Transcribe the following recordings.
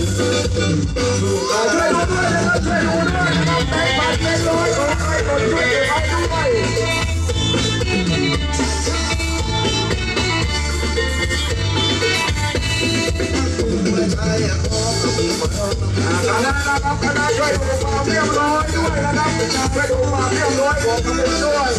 ช่วยดูด้วยนะครับช่วยดูด้วยนะครับแบงค์พันแบงค์ร้อยของใครกดช่วยเก็บไว้ด้วยคณะนะครับคณะช่วยดูความเรียบร้อยด้วยนะครับช่วยดูความเรียบร้อยของขบวนด้วย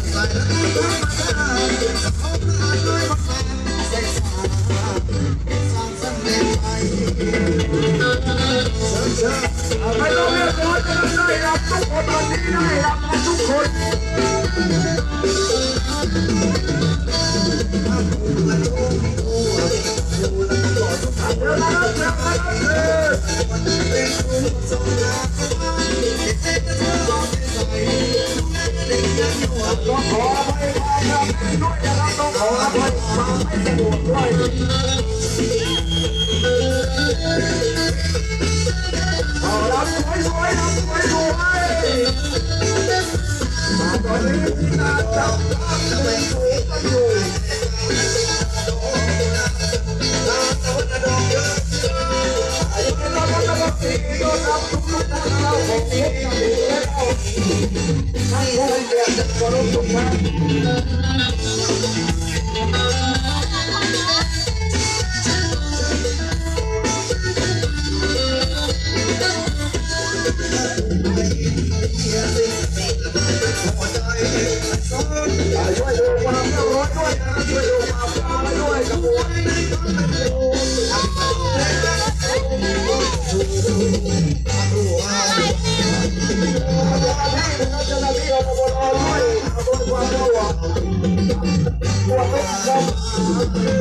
ต้องขออภัยความจำเป็นด้วยนะครับต้องขออภัยความไม่สะดวกด้วยเอารับสวยๆรับสวยๆมาตอนนี้ ด้วท่านผู้เกียรติกรบทุกท่านอ่าช่วยดูความเรียบร้อยด้วยนะครับช่วยดูความเรียบร้อยด้วยขบวน ด้ว